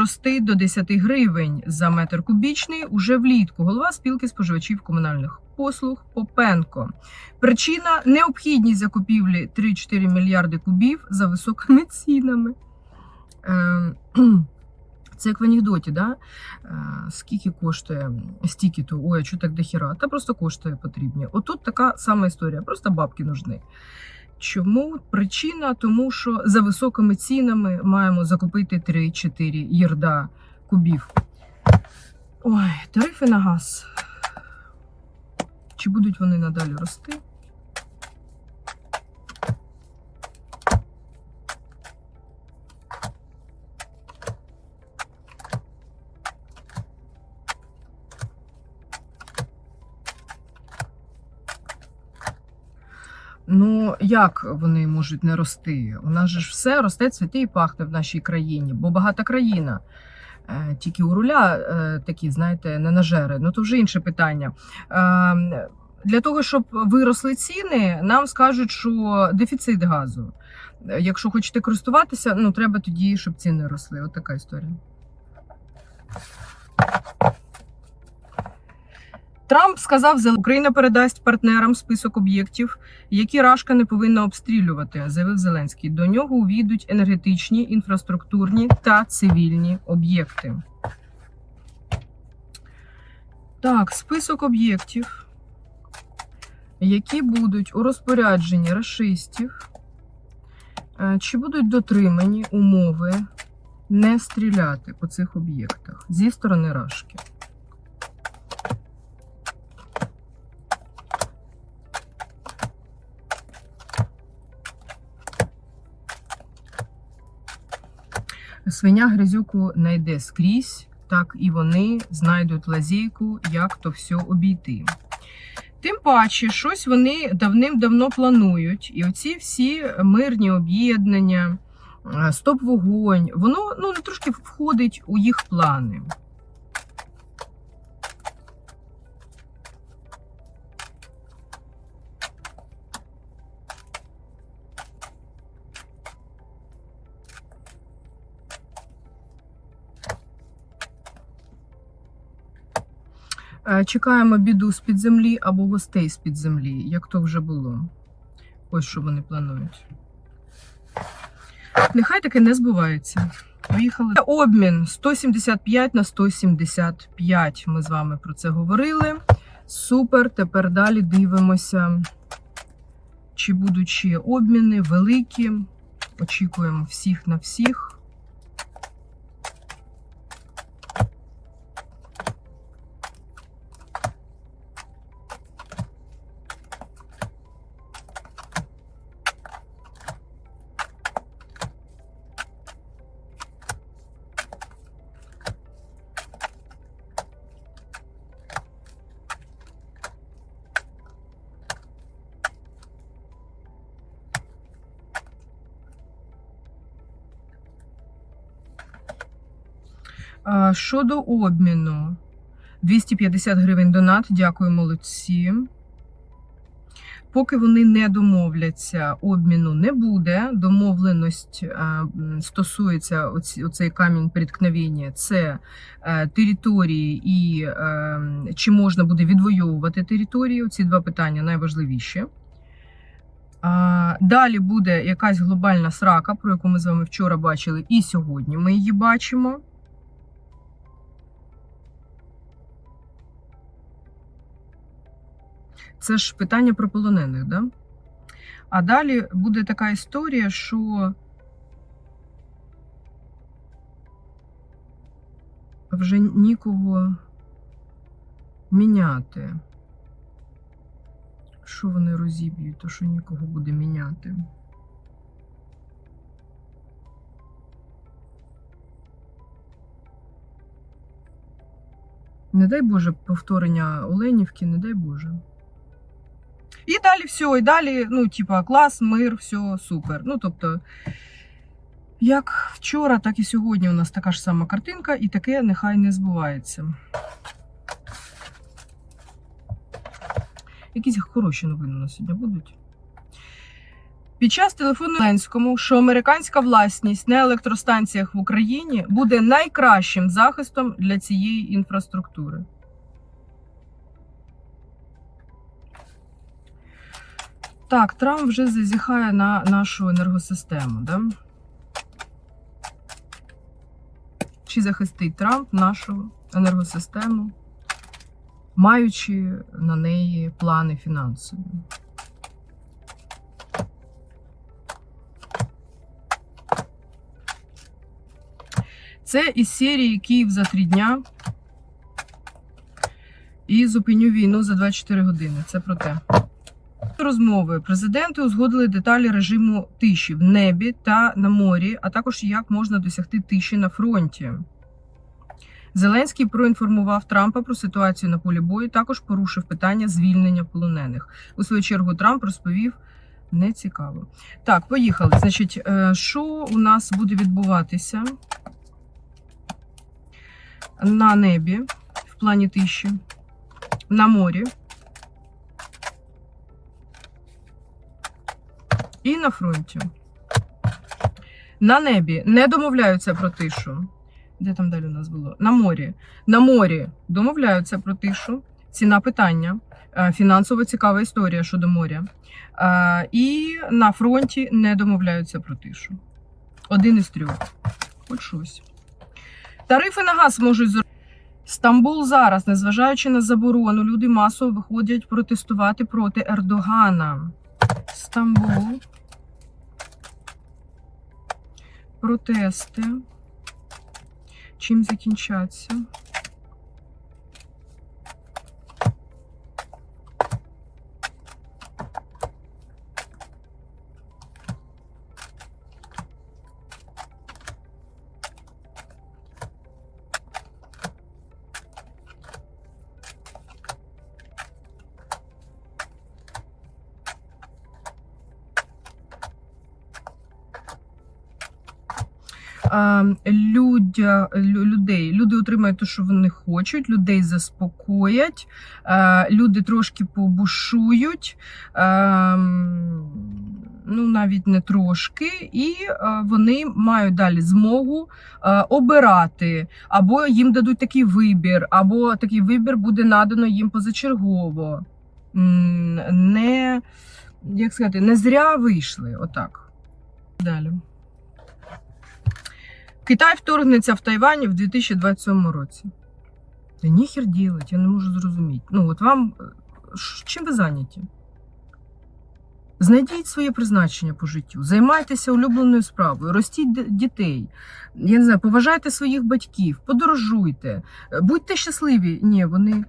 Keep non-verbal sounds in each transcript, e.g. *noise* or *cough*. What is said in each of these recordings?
рости до 10 гривень за метр кубічний уже влітку. Голова спілки споживачів комунальних послуг Попенко. Причина необхідність закупівлі 3-4 мільярди кубів за високими цінами. Е, *clears throat* Це як в анекдоті, да? Е, скільки коштує стільки то, ой, а що так дохіра? Та просто коштує потрібні. Отут така сама історія, просто бабки нужны. Чому причина? Тому що за високими цінами маємо закупити 3-4 єрда кубів. Ой, тарифи на газ. Чи будуть вони надалі рости? Ну, як вони можуть не рости? У нас же ж все росте, цвіте і пахне в нашій країні, бо багата країна. Е, Тільки у руля е, такі, знаєте, не нажери. Ну то вже інше питання. Е, Для того, щоб виросли ціни, нам скажуть, що дефіцит газу. Якщо хочете користуватися, ну треба тоді, щоб ціни росли. От така історія. Трамп сказав, що Україна передасть партнерам список об'єктів, які Рашка не повинна обстрілювати, заявив Зеленський. До нього увійдуть енергетичні, інфраструктурні та цивільні об'єкти. Так, список об'єктів, які будуть у розпорядженні рашистів, Е, чи будуть дотримані умови не стріляти по цих об'єктах зі сторони Рашки. Свиня грязюку найде скрізь, так і вони знайдуть лазейку, як то все обійти. Тим паче, щось вони давним-давно планують. І оці всі мирні об'єднання, е, стоп-вогонь, воно ну, трошки входить у їх плани. Чекаємо біду з-під землі або гостей з-під землі, як то вже було. Ось що вони планують. Нехай таке не збувається. Поїхали. Обмін 175 на 175. Ми з вами про це говорили. Супер. Тепер далі дивимося, чи будуть ще обміни великі. Очікуємо всіх на всіх. Щодо обміну, 250 гривень донат. Дякую, молодці. Поки вони не домовляться, обміну не буде. Домовленість е, стосується оцей камінь преткновення, це е, території і е, чи можна буде відвоювати територію. Ці два питання найважливіші. Далі буде якась глобальна срака, про яку ми з вами вчора бачили, і сьогодні ми її бачимо. Це ж питання про полонених, да? А далі буде така історія, що вже нікого міняти. Що вони розіб'ють, то що нікого буде міняти. Не дай Боже повторення Оленівки, не дай Боже. І далі все, і далі, ну, типа, клас, мир, все, супер. Ну, тобто, як вчора, так і сьогодні у нас така ж сама картинка, і таке нехай не збувається. Якісь хороші новини у нас сьогодні будуть. Під час телефону Ленському, що американська власність на електростанціях в Україні буде найкращим захистом для цієї інфраструктури. Так, Трамп вже зазіхає на нашу енергосистему. Да? Чи захистить Трамп нашу енергосистему, маючи на неї плани фінансові? Це із серії Київ за три дня. І зупиню війну за 24 години. Це про те. Розмови президенти узгодили деталі режиму тиші в небі та на морі, а також як можна досягти тиші на фронті. Зеленський проінформував Трампа про ситуацію на полі бою. Також порушив питання звільнення полонених. У свою чергу Трамп розповів не цікаво. Так, поїхали. Значить, е, що у нас буде відбуватися на небі в плані тиші, на морі і на фронті. На небі не домовляються про тишу. Де там далі у нас було? На морі. На морі домовляються про тишу. Ціна питання. Е, Фінансово цікава історія щодо моря. Е, І на фронті не домовляються про тишу. Один із трьох. Хоч щось. Тарифи на газ можуть зр- Стамбул зараз, незважаючи на заборону, люди масово виходять протестувати проти Ердогана. Стамбул. Протести. Чим закінчаться? Людя, лю- людей. Люди отримають те, що вони хочуть, людей заспокоять, люди трошки побушують, ну навіть не трошки, і вони мають далі змогу обирати, або їм дадуть такий вибір, або такий вибір буде надано їм позачергово. Не, як сказати, не зря вийшли. Отак. Далі. Китай вторгнеться в Тайвань в 2027 році. Та ніхер ділить, я не можу зрозуміти. Ну, от вам е, чим ви зайняті? Знайдіть своє призначення по життю, займайтеся улюбленою справою, ростіть дітей. Я не знаю, поважайте своїх батьків, подорожуйте, е, будьте щасливі. Ні, вони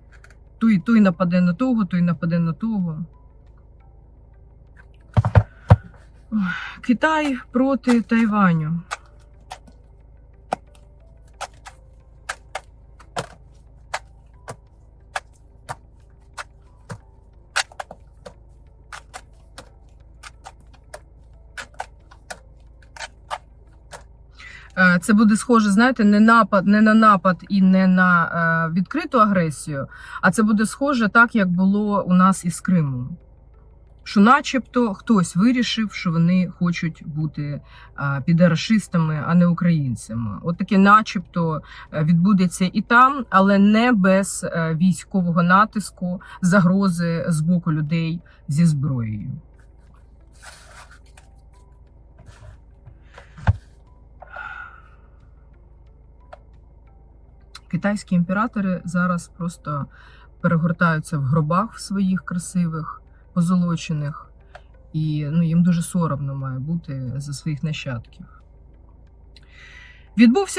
той, той нападе на того, той нападе на того. Китай проти Тайваню. Це буде схоже, знаєте, не напад, не на напад і не на е, відкриту агресію, а це буде схоже так, як було у нас із Кримом. Що, начебто, хтось вирішив, що вони хочуть бути е, підарашистами, а не українцями. От таке, начебто, е, відбудеться і там, але не без е, військового натиску, загрози з боку людей зі зброєю. Китайські імператори зараз просто перегортаються в гробах своїх красивих, позолочених, і ну, їм дуже соромно має бути за своїх нащадків. Відбувся